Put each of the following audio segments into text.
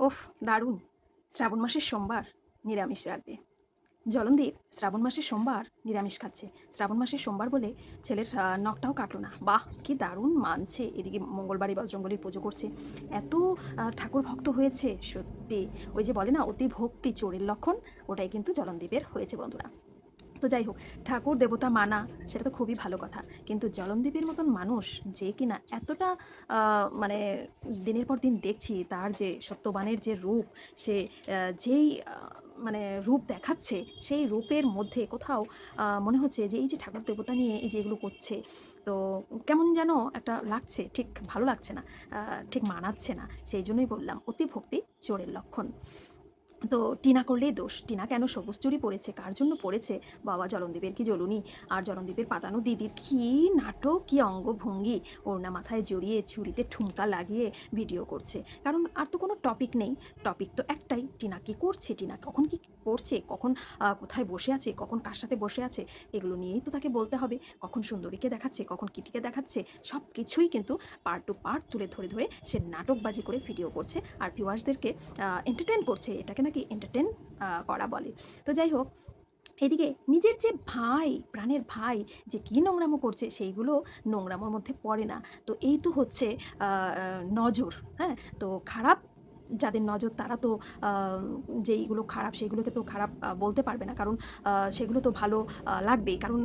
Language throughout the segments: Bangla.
ওফ, দারুণ। শ্রাবণ মাসের সোমবার, নিরামিষ রাখবে জলনদীপ, শ্রাবণ মাসের সোমবার, নিরামিষ খাচ্ছে। শ্রাবণ মাসের সোমবার বলে ছেলের নখটাও কাটলো না। বাহ, কি দারুণ মানছে। এদিকে মঙ্গলবারই বজরঙ্গলির পুজো করছে। এত ঠাকুর ভক্ত হয়েছে, সত্যি। ওই যে বলে না, অতি ভক্তি চোরের লক্ষণ, ওটাই কিন্তু জলন্দীপের হয়েছে বন্ধুরা। তো যাই হোক, ঠাকুর দেবতা মানা, সেটা তো খুবই ভালো কথা। কিন্তু জলনদীপের মতন মানুষ যে কিনা এতটা মানে দিনের পর দিন দেখছি তার যে সত্যবানের যে রূপ, সে যেই মানে রূপ দেখাচ্ছে, সেই রূপের মধ্যে কোথাও মনে হচ্ছে যে এই যে ঠাকুর দেবতা নিয়ে এই যে এগুলো করছে, তো কেমন যেন একটা লাগছে, ঠিক ভালো লাগছে না ঠিক মানাচ্ছে না, সেই জন্যই বললাম, অতি ভক্তি চোরের লক্ষণ। তো টিনা করলেই দোষ। টিনা কেন সবুজ চুরি পড়েছে কার জন্য পড়েছে বাবা জলনদীপের কি জ্বলুনি আর জলনদীপের পাতানো দিদির কি নাটক? কি অঙ্গভঙ্গি? ওড়না মাথায় জড়িয়ে চুরিতে ঠুমকা লাগিয়ে ভিডিও করছে। কারণ আর তো কোনো টপিক নেই। টপিক তো একটাই, টিনা কি করছে? টিনা কখন কি করছে কখন কোথায় বসে আছে? কখন কার সাথে বসে আছে? এগুলো নিয়েই তো তাকে বলতে হবে। কখন সুন্দরীকে দেখাচ্ছে? কখন কিটিকে দেখাচ্ছে? সব কিছুই কিন্তু পার্ট টু পার্ট তুলে ধরে ধরে সে নাটকবাজি করে ভিডিও করছে। আর ভিউয়ার্সদেরকে এন্টারটেন করছে। এটাকে নাকি এন্টারটেন করা বলে। তো যাই হোক, এদিকে নিজের যে ভাই, প্রাণের ভাই, যে কী নোংরামো করছে, সেইগুলো নোংরামোর মধ্যে পড়ে না। তো এই তো হচ্ছে নজর হ্যাঁ? তো খারাপ যাদের নজর, তারা তো যেইগুলো খারাপ, সেইগুলোকে তো খারাপ বলতে পারবে না। কারণ সেগুলো তো ভালো লাগবেই। কারণ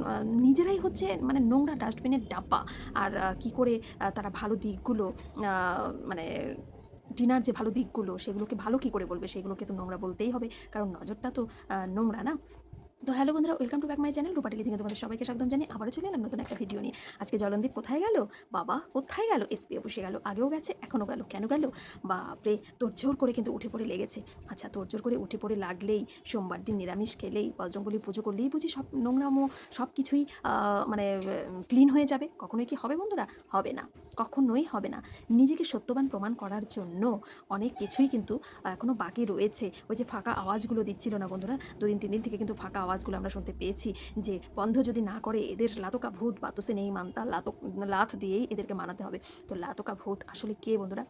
নিজেরাই হচ্ছে মানে নোংরা ডাস্টবিনের ডাব্বা। আর কি করে তারা ভালো দিকগুলো মানে ডিনার যে ভালো দিকগুলো, সেগুলোকে ভালো কি করে বলবে? সেগুলোকে তো নোংরা বলতেই হবে, কারণ নজরটা তো নোংরা না। তো হ্যালো বন্ধুরা welcome to back my channel রূপাটেলি থেকে তোমাদের সবাইকে স্বাগতম জানি আবারও চলে এলাম নতুন একটা ভিডিও নিয়ে। আজকে জলনদীপ কোথায় গেল? বাবা কোথায় গেল? এসপি বসে গেল, আগেও গেছে, এখনও গেল, কেন গেল? বাপরে তোর জোর করে কিন্তু উঠে পড়ে লেগেছে। আচ্ছা তোর জোর করে উঠে পড়ে লাগলেই, সোমবার দিন নিরামিষ খেলেই বজরঙ্গলি পুজো করলেই বুঝি সব নোংরামো সব কিছুই মানে ক্লিন হয়ে যাবে? কখনোই কি হবে বন্ধুরা? হবে না। কখনোই হবে না। নিজেকে সত্যবান প্রমাণ করার জন্য অনেক কিছুই কিন্তু এখনও বাকি রয়েছে। ওই যে ফাঁকা আওয়াজগুলো দিচ্ছিল না বন্ধুরা? দুদিন, তিন দিন থেকে কিন্তু ফাঁকা আওয়াজগুলো আমরা শুনতে পেয়েছি যে, বন্ধ যদি না করে এদের লাতকা ভূত বাতসে নেই মানতা, লাতক, লাথ দিয়েই এদেরকে মানাতে হবে। তো লাতকা ভূত আসলে কে বন্ধুরা?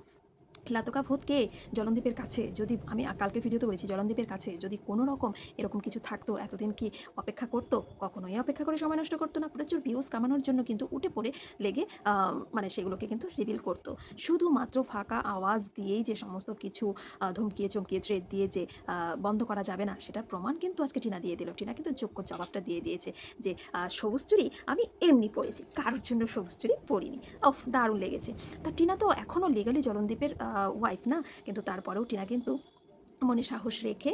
লাতকা ভূত কে জলনদীপের কাছে, যদি আমি কালকের ভিডিওতে বলেছি জলনদীপের কাছে যদি কোনো রকম এরকম কিছু থাকতো, এতদিন কি অপেক্ষা করতো? কখনোই অপেক্ষা করে সময় নষ্ট করতো না, প্রচুর ভিউজ কামানোর জন্য কিন্তু উঠে পড়ে লেগে মানে সেগুলোকে কিন্তু রিভিল করতো। শুধুমাত্র ফাঁকা আওয়াজ দিয়েই যে সমস্ত কিছু ধমকিয়ে চমকিয়ে থ্রেড দিয়ে যে বন্ধ করা যাবে না, সেটার প্রমাণ কিন্তু আজকে টিনা দিয়ে দিল। টিনা কিন্তু যোগ্য জবাবটা দিয়ে দিয়েছে যে সবুজ চুরি আমি এমনি পড়েছি, কারোর জন্য সবুজ চুরি পড়িনি। অফ দারুণ লেগেছে। তা টিনা তো এখনও লিগালি জলনদীপের ওয়াইফ না? কিন্তু তারপরেও টিনা কিন্তু মনে সাহস রেখে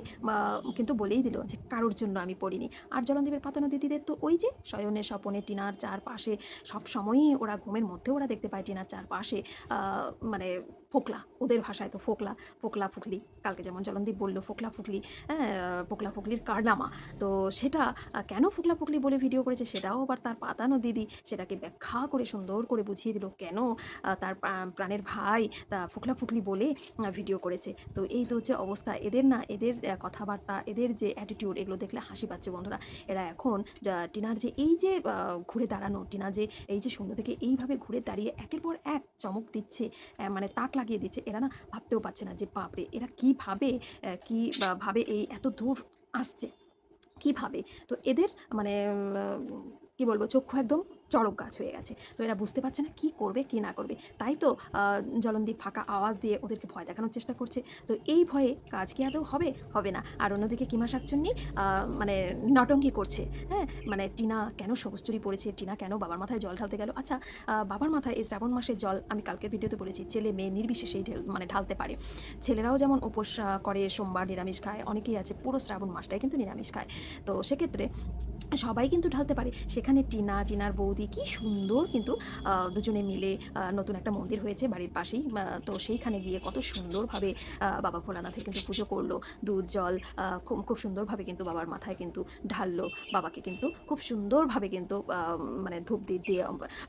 কিন্তু বলেই দিল যে কারোর জন্য আমি পড়িনি। আর জলনদীপের পাতানো দিদিদের তো ওই যে শয়নের স্বপনে টিনার চারপাশে সব সময়ই ওরা ঘুমের মধ্যে ওরা দেখতে পায় টিনার চারপাশে মানে ফোকলা, ওদের ভাষায় তো ফোকলা ফোকলা ফুকলি, কালকে যেমন জলনদীপ বলল ফোকলা ফুকলি হ্যাঁ ফোকলা ফুকলির কারনামা। তো সেটা কেন ফোকলা ফুকলি বলে ভিডিও করেছে সেটাও আবার তার পাতানো দিদি, সেটাকে ব্যাখ্যা করে সুন্দর করে বুঝিয়ে দিল কেন তার প্রাণের ভাই তা ফুকলা ফুকলি বলে ভিডিও করেছে। তো এই তো হচ্ছে অবস্থা। এদের না, এদের কথাবার্তা, এদের যে অ্যাটিটিউড এগুলো দেখলে হাসি পাচ্ছে বন্ধুরা। এরা এখন টিনার যে এই যে ঘুরে দাঁড়ানো, টিনা যে এই যে শূন্য থেকে এইভাবে ঘুরে দাঁড়িয়ে একের পর এক চমক দিচ্ছে মানে তাক লাগিয়ে দিচ্ছে, এরা না ভাবতেও পারছে না যে, বাপরে, এরা কীভাবে কী ভাবে এই এত দূর আসছে কীভাবে তো এদের মানে কি বলব, চক্ষু একদম চড়ক গাছ হয়ে গেছে। তো এরা বুঝতে পারছে না কি করবে কি না করবে। তাই তো আহ, জলনদীপ ফাঁকা আওয়াজ দিয়ে ওদেরকে ভয় দেখানোর চেষ্টা করছে। তো এই ভয়ে কাজ কি আদৌ হবে? হবে না। আর অন্যদিকে কিমা শাকচুন্নি মানে নটঙ্কি করছে। হ্যাঁ? মানে টিনা কেন সবুজ চুরি পড়েছে টিনা কেন বাবার মাথায় জল ঢালতে গেল? আচ্ছা বাবার মাথায় এই শ্রাবণ মাসের জল আমি কালকের ভিডিওতে বলেছি। ছেলে মেয়ে নির্বিশেষেই ঢেল মানে ঢালতে পারে। ছেলেরাও যেমন উপোস করে সোমবার নিরামিষ খায় অনেকেই আছে পুরো শ্রাবণ মাসটাই কিন্তু নিরামিষ খায়। তো সেক্ষেত্রে সবাই কিন্তু ঢালতে পারে। সেখানে টিনা টিনার বৌদি কি সুন্দর কিন্তু দুজনে মিলে নতুন একটা মন্দির হয়েছে বাড়ির পাশেই তো সেইখানে গিয়ে কত সুন্দরভাবে বাবা ভোলানাথের কিন্তু পুজো করল। দুধ, জল খুব খুব সুন্দরভাবে কিন্তু বাবার মাথায় কিন্তু ঢাললো। বাবাকে কিন্তু খুব সুন্দরভাবে কিন্তু মানে ধূপ দিয়ে দিয়ে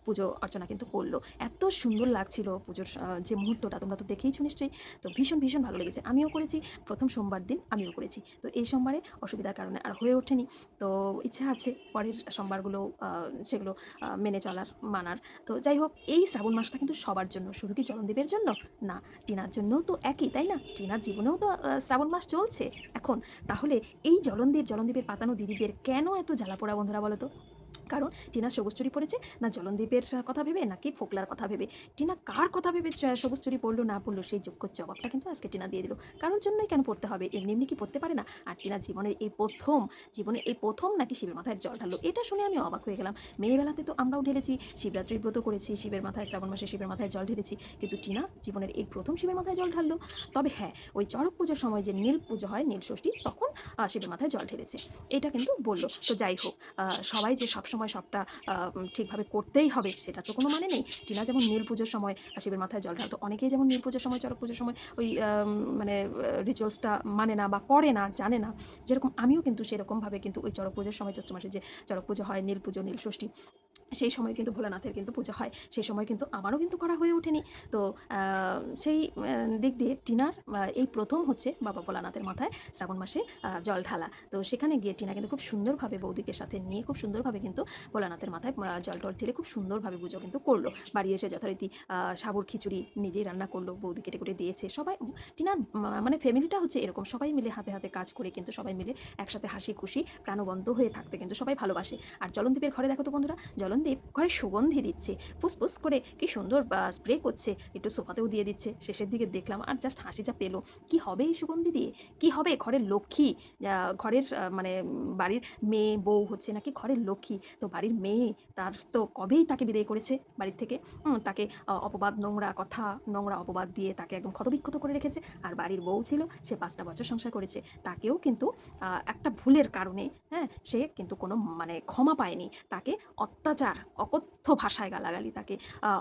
পুজো অর্চনা কিন্তু করল। এত সুন্দর লাগছিল পুজোর যে মুহূর্তটা, তোমরা তো দেখেইছো নিশ্চয়ই। তো ভীষণ ভীষণ ভালো লেগেছে। আমিও করেছি, প্রথম সোমবার দিন আমিও করেছি। তো এই সোমবারে অসুবিধার কারণে আর হয়ে ওঠেনি। তো ইচ্ছা আছে পরের সোমবারগুলো সেগুলো মেনে চলার মানার। তো যাই হোক এই শ্রাবণ মাসটা কিন্তু সবার জন্য, শুধু কি চরণদেবের জন্য? না, টিনার জন্যও তো একই, তাই না? টিনার জীবনেও তো শ্রাবণ মাস চলছে এখন। তাহলে এই জলনদীপ জলনদীপের পাতানো দিদিদের কেন এত জ্বালাপোড়া বন্ধুরা বলো তো? কারণ টিনা সবুজ চুরি পড়েছে না জলনদীপের কথা ভেবে, নাকি ফোকলার কথা ভেবে? টিনা কার কথা ভেবে সবুজ চুরি পড়ল না পড়ল সেই যোগ্য জবাবটা কিন্তু আজকে টিনা দিয়ে দিল। কারোর জন্যই কেন পড়তে হবে? এমনি এমনি কি পড়তে পারে না? আর টিনা জীবনের এই প্রথম, জীবনের এই প্রথম নাকি শিবের মাথায় জল ঢাললো, এটা শুনে আমি অবাক হয়ে গেলাম। মেয়েবেলাতে তো আমরাও ঢেলেছি, শিবরাত্রির ব্রত করেছি, শিবের মাথায়, শ্রাবণ মাসে শিবের মাথায় জল ঢেলেছি, কিন্তু টিনা জীবনের এই প্রথম শিবের মাথায় জল ঢাললো। তবে হ্যাঁ ওই চড়ক পুজোর সময় যে নীল পুজো হয়, নীল ষষ্ঠী, তখন শিবের মাথায় জল ঢেলেছে। এটা কিন্তু বলল। তো যাই হোক সবাই যে সবসময় সবটা আহ, ঠিকভাবে করতেই হবে সেটা তো কোনো মানে নেই। টিনা যেমন নীল পুজোর সময় শিবের মাথায় জল ঢালতো অনেকেই যেমন নীল পুজোর সময় চড়ক পুজোর সময় ওই মানে রিচুয়ালসটা মানে না বা করে না জানে না যেরকম আমিও কিন্তু সেরকমভাবে কিন্তু ওই চড়ক পুজোর সময় চৈত্র মাসে যে চড়ক পুজো হয় নীল পুজো নীল ষষ্ঠী সেই সময় কিন্তু ভোলানাথের কিন্তু পুজো হয়। সেই সময় কিন্তু আমারও কিন্তু করা হয়ে ওঠেনি। তো সেই দিক দিয়ে টিনার এই প্রথম হচ্ছে বাবা ভোলানাথের মাথায় শ্রাবণ মাসে জল ঢালা। তো সেখানে গিয়ে টিনা কিন্তু খুব সুন্দরভাবে বৌদিকে সাথে নিয়ে খুব সুন্দরভাবে কিন্তু ভোলানাথের মাথায় জল টল ঢেলে খুব সুন্দরভাবে পুজো কিন্তু করল। বাড়ি এসে যথারীতি সাবুর খিচুড়ি নিজেই রান্না করল, বৌদি কেটে কেটে দিয়েছে। সবাই, টিনার মানে ফ্যামিলিটা হচ্ছে এরকম। সবাই মিলে হাতে হাতে কাজ করে কিন্তু সবাই মিলে একসাথে হাসি খুশি, প্রাণবন্ত হয়ে থাকতে কিন্তু সবাই ভালোবাসে। আর জলনদীপের ঘরে দেখো তো বন্ধুরা জলনদীপ ঘরে সুগন্ধি দিচ্ছে। ফুসফুস করে কি সুন্দর স্প্রে করছে। একটু সোফাতেও দিয়ে দিচ্ছে। শেষের দিকে দেখলাম, আর জাস্ট হাসি যা পেল। কি হবে এই সুগন্ধি দিয়ে? কি হবে ঘরের লক্ষ্মী? ঘরের মানে বাড়ির মেয়ে, বউ হচ্ছে নাকি ঘরের লক্ষ্মী? তো বাড়ির মেয়ে, তার তো কবেই তাকে বিদায় করেছে বাড়ির থেকে? তাকে অপবাদ, নোংরা কথা, নোংরা অপবাদ দিয়ে তাকে একদম ক্ষতবিক্ষত করে রেখেছে। আর বাড়ির বউ ছিল, সে পাঁচটা বছর সংসার করেছে। তাকেও কিন্তু একটা ভুলের কারণে হ্যাঁ সে কিন্তু কোনো মানে ক্ষমা পায়নি। তাকে অত্যাচার অকথ্য ভাষায় গালাগালি তাকে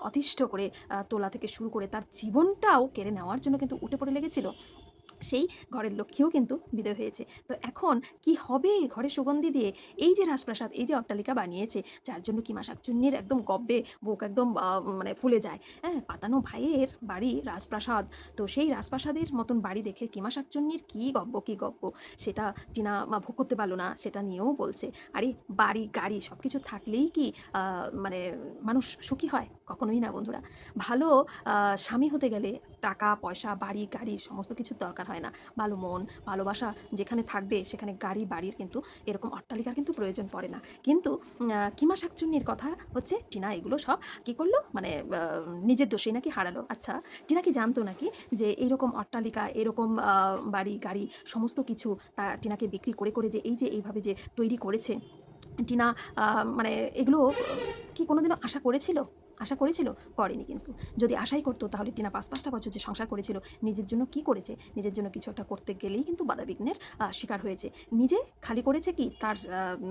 অতিষ্ঠ করে তোলা থেকে শুরু করে তার জীবনটাও কেড়ে নেওয়ার জন্য কিন্তু উঠে পড়ে লেগেছিল। সেই ঘরের লক্ষ্মীও কিন্তু বিদায় হয়েছে। তো এখন কি হবে ঘরে সুগন্ধি দিয়ে? এই যে রাজপ্রাসাদ, এই যে অট্টালিকা বানিয়েছে, যার জন্য কি মাসাকচুন্নির একদম গব্বে বুক একদম মানে ফুলে যায়। হ্যাঁ পাতানো ভাইয়ের বাড়ি রাজপ্রাসাদ। তো সেই রাজপ্রাসাদের মতন বাড়ি দেখে কিমা শাকচুন্নির কী গব্ব কী গব্ব সেটা টিনা ভোগ করতে পারল না, সেটা নিয়েও বলছে। আরে, বাড়ি, গাড়ি সব কিছু থাকলেই কি মানে মানুষ সুখী হয়? কখনোই না, বন্ধুরা। ভালো স্বামী হতে গেলে টাকা, পয়সা, বাড়ি, গাড়ি সমস্ত কিছুর দরকার হয় না। ভালো মন, ভালোবাসা যেখানে থাকবে সেখানে গাড়ি, বাড়ির কিন্তু এরকম অট্টালিকার কিন্তু প্রয়োজন পড়ে না। কিন্তু কিমা শাকচুন্নির কথা হচ্ছে, টিনা এগুলো সব কি করল? মানে নিজের দোষেই নাকি হারালো। আচ্ছা টিনা কি জানতো নাকি যে এইরকম অট্টালিকা, এরকম বাড়ি, গাড়ি সমস্ত কিছু তা টিনাকে বিক্রি করে করে যে এই যে এইভাবে যে তৈরি করেছে, টিনা মানে এগুলো কি কোনোদিনও আশা করেছিল? আশা করেছিল? করেনি কিন্তু। যদি আশাই করতো, তাহলে টিনা পাঁচ পাঁচটা বছর যে সংসার করেছিল, নিজের জন্য কি করেছে? নিজের জন্য কিছু একটা করতে গেলেই কিন্তু বাধাবিঘ্নের শিকার হয়েছে। নিজে খালি করেছে কি? তার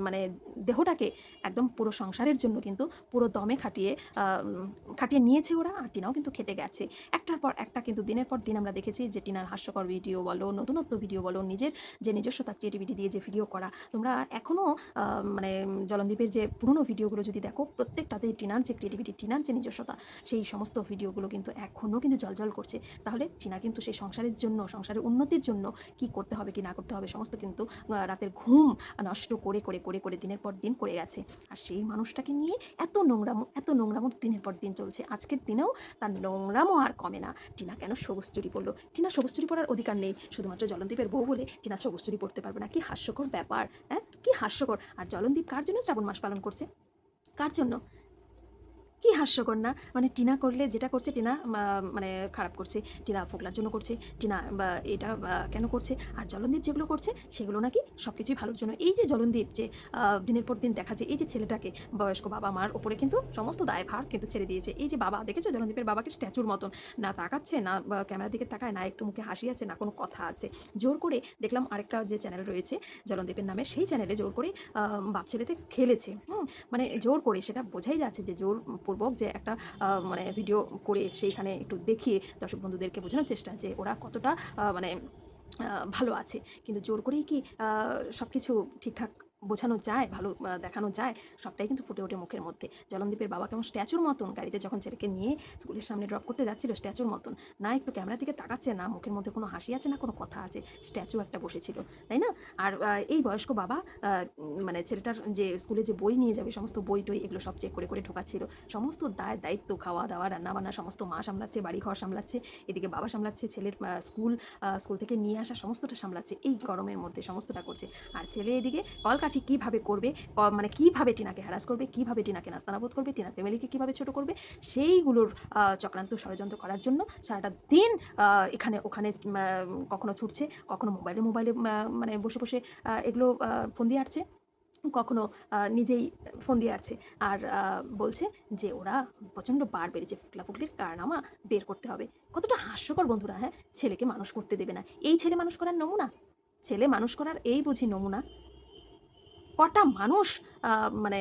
মানে দেহটাকে একদম পুরো সংসারের জন্য কিন্তু পুরো দমে খাটিয়ে খাটিয়ে নিয়েছে ওরা, আর টিনাও কিন্তু খেটে গেছে। একটার পর একটা কিন্তু দিনের পর দিন আমরা দেখেছি যে টিনার হাস্যকর ভিডিও বলো, নতুনত্ব ভিডিও বলো, নিজের যে নিজস্বতা ক্রিয়েটিভিটি দিয়ে যে ভিডিও করা, তোমরা এখনও মানে জলনদীপের যে পুরনো ভিডিওগুলো যদি দেখো, প্রত্যেকটাতেই টিনার যে ক্রিয়েটিভিটি টিনার যে নিজস্বতা, সেই সমস্ত ভিডিওগুলো কিন্তু এখনও কিন্তু জলজল করছে। তাহলে টিনা কিন্তু সেই সংসারের জন্য, সংসারের উন্নতির জন্য কি করতে হবে, কি না করতে হবে, সমস্ত কিন্তু রাতের ঘুম নষ্ট করে করে করে করে দিনের পর দিন করে গেছে। আর সেই মানুষটাকে নিয়ে এত নোংরামো এত নোংরামো দিনের পর দিন চলছে। আজকের দিনেও তার নোংরামো আর কমে না। টিনা কেন সবুজ চুরি পড়ল টিনা সবুজ চুরি পড়ার অধিকার নেই। শুধুমাত্র জলনদীপের বউ বলে টিনা সবুজ চুরি পড়তে পারবে না। কি হাস্যকর ব্যাপার হ্যাঁ? কি হাস্যকর। আর জলনদীপ কার জন্য শ্রাবণ মাস পালন করছে? কার জন্য? কি হাস্যকর না? মানে টিনা করলে যেটা করছে, টিনা মানে খারাপ করছে, টিনা ফোকলার জন্য করছে, টিনা বা এটা কেন করছে, আর জলনদীপ যেগুলো করছে, সেগুলো নাকি সব কিছুই ভালোর জন্য। এই যে জলনদীপ যে দিনের পর দিন দেখা যায়, এই যে ছেলেটাকে বয়স্ক বাবা মার ওপরে কিন্তু সমস্ত দায়ভার কিন্তু ছেড়ে দিয়েছে। এই যে বাবা, দেখেছ? জলনদীপের বাবাকে স্ট্যাচুর মতন। না তাকাচ্ছে, না ক্যামেরার দিকে তাকায়, না একটু মুখে হাসি আছে, না কোনো কথা আছে। জোর করে দেখলাম আরেকটা যে চ্যানেল রয়েছে, জলনদীপের নামে, সেই চ্যানেলে জোর করে বাপ ছেলেতে খেলেছে। মানে জোর করে সেটা বোঝাই যাচ্ছে যে জোর পূর্বক যে একটা মানে ভিডিও করে সেইখানে একটু দেখিয়ে দর্শক বন্ধুদেরকে বোঝানোর চেষ্টা যে ওরা কতটা মানে ভালো আছে। কিন্তু জোর করেই কি সব কিছু ঠিকঠাক বোঝানো যায়, ভালো দেখানো যায়, সবটাই কিন্তু ফুটে ওঠে মুখের মধ্যে। জলনদীপের বাবা কেমন স্ট্যাচুর মতন, গাড়িতে যখন ছেলেকে নিয়ে স্কুলের সামনে ড্রপ করতে যাচ্ছিল স্ট্যাচুর মতন। না, একটু ক্যামেরা দিকে তাকাচ্ছে না, মুখের মধ্যে কোনো হাসি আছে না কোনো কথা আছে স্ট্যাচু একটা বসেছিল, তাই না? আর এই বয়স্ক বাবা মানে ছেলেটার যে স্কুলে যে বই নিয়ে যাবে, সমস্ত বই টই এগুলো সব চেক করে করে ঢোকাচ্ছিল। সমস্ত দায়, দায়িত্ব, খাওয়া দাওয়া রান্না বান্না সমস্ত মা সামলাচ্ছে বাড়ি ঘর সামলাচ্ছে, এদিকে বাবা সামলাচ্ছে, ছেলের স্কুল স্কুল থেকে নিয়ে আসা, সমস্তটা সামলাচ্ছে, এই গরমের মধ্যে সমস্তটা করছে। আর ছেলে এদিকে কলকাঠি কীভাবে করবে মানে কীভাবে টিনাকে হ্যারাস করবে, কীভাবে টিনাকে নাস্তানাবোধ করবে, টিনার ফ্যামিলিকে কীভাবে ছোট করবে, সেইগুলোর চক্রান্ত ষড়যন্ত্র করার জন্য সারাটা দিন এখানে, ওখানে কখনো ছুটছে, কখনো মোবাইলে মোবাইলে মানে বসে বসে এগুলো ফোন দিয়ে আসছে কখনো নিজেই ফোন দিয়ে আছে আর বলছে যে ওরা প্রচণ্ড বার বেড়েছে ফুকলা ফুকলির কারনামা বের করতে হবে। কতটা হাস্যকর বন্ধুরা হ্যাঁ? ছেলেকে মানুষ করতে দেবে না। এই ছেলে মানুষ করার নমুনা? ছেলে মানুষ করার এই বুঝি নমুনা? কটা মানুষ মানে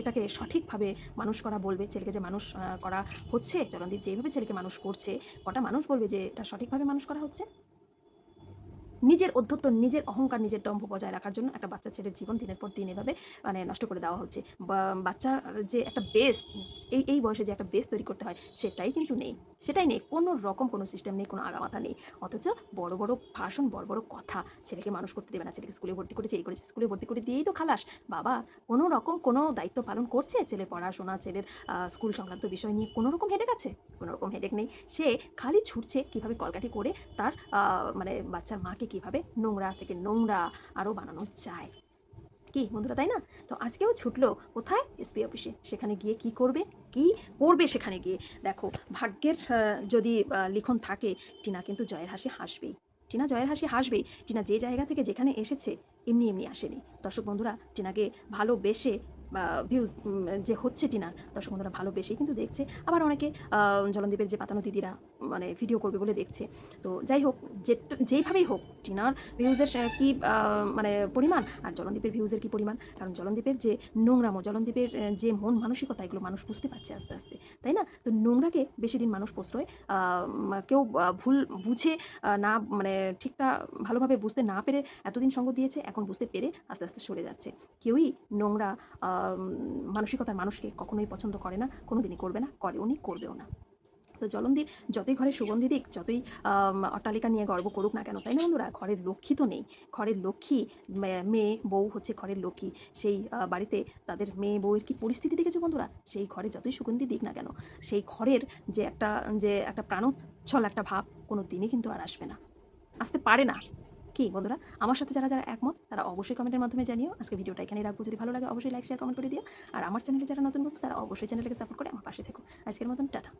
এটাকে সঠিকভাবে মানুষ করা বলবে, ছেলেকে যে মানুষ করা হচ্ছে? চরণদীপ যেভাবে ছেলেকে মানুষ করছে, কটা মানুষ বলবে যে এটা সঠিকভাবে মানুষ করা হচ্ছে? নিজের অধ্যত্ব নিজের অহংকার, নিজের দম্ভ বজায় রাখার জন্য একটা বাচ্চা ছেলের জীবন দিনের পর দিন এভাবে মানে নষ্ট করে দেওয়া হচ্ছে। বাচ্চার যে একটা বেস এই এই বয়সে যে একটা বেস তৈরি করতে হয়, সেটাই কিন্তু নেই। সেটাই নেই। কোনো রকম কোনো সিস্টেম নেই, কোনো আগামাথা নেই। অথচ বড় বড় ভাষণ, বড় বড় কথা ছেলেকে মানুষ করতে দেবে না। ছেলেকে স্কুলে ভর্তি করেছে এই করেছে স্কুলে ভর্তি করে দিয়েই তো খালাস। বাবা, কোনো রকম কোনো দায়িত্ব পালন করছে ছেলের পড়াশোনা, ছেলের স্কুল সংক্রান্ত বিষয় নিয়ে? কোনো রকম হেডেক আছে? কোনো রকম হেডেক নেই। সে খালি ছুটছে কীভাবে কলকাঠি করে তার মানে বাচ্চার মাকে কীভাবে নোংরা থেকে নোংরা আরও বানানো যায়। কি বন্ধুরা, তাই না? তো আজকেও ছুটলো কোথায়? এসপি অফিসে। সেখানে গিয়ে কি করবে? কি করবে সেখানে গিয়ে? দেখো, ভাগ্যের যদি লিখন থাকে, টিনা কিন্তু জয়ের হাসি হাসবেই। টিনা জয়ের হাসি হাসবেই। টিনা যে জায়গা থেকে যেখানে এসেছে, এমনি এমনি আসেনি। দর্শক বন্ধুরা, টিনাকে ভালোবেসে ভিউজ যে হচ্ছে টিনার দর্শক বন্ধুরা ভালোবেসে কিন্তু দেখছে, আবার অনেকে জলনদীপের যে পাতানো দিদিরা মানে ভিডিও করবে বলে দেখছে। তো যাই হোক, যে, যেইভাবেই হোক, টিনার ভিউজের কি মানে পরিমাণ আর জলনদীপের ভিউজের কি পরিমাণ? কারণ জলনদীপের যে নোংরামো, জলনদীপের যে মন মানসিকতা, এগুলো মানুষ বুঝতে পারছে আস্তে আস্তে, তাই না? তো নোংরাকে বেশি দিন মানুষ পোস্ট কেউ ভুল বুঝে না মানে ঠিকটা ভালোভাবে বুঝতে না পেরে এতদিন সঙ্গ দিয়েছে, এখন বুঝতে পেরে আস্তে আস্তে সরে যাচ্ছে। কেউই নোংরা মানসিকতার মানুষকে কখনোই পছন্দ করে না কোনো দিনই করবে না, করে উনি, করবেও না। তো জলনদীপ যতই ঘরে সুগন্ধি দিক, যতই অট্টালিকা নিয়ে গর্ব করুক না কেন, তাই না বন্ধুরা? ঘরের লক্ষ্মী তো নেই। ঘরের লক্ষ্মী মেয়ে, বউ হচ্ছে ঘরের লক্ষ্মী। সেই বাড়িতে তাদের মেয়ে বউয়ের কি পরিস্থিতি দেখেছে বন্ধুরা? সেই ঘরে যতই সুগন্ধি দিক না কেন, সেই ঘরের যে একটা যে একটা প্রাণোচ্ছল একটা ভাব কোনো দিনই কিন্তু আর আসবে না। আসতে পারে না। কি? বন্ধুরা, আমার সাথে যারা যারা একমত, তারা অবশ্যই কমেন্টের মাধ্যমে জানিও। আজকে ভিডিওটা এখানে রাখব। যদি ভালো লাগে, অবশ্যই লাইক শেয়ার কমেন্ট করে দিও। আর আমার চ্যানেলে যারা নতুন বন্ধু, তারা অবশ্যই চ্যানেলকে সাপোর্ট করে আমার পাশে থেকো। আজকের মতন, টাটা।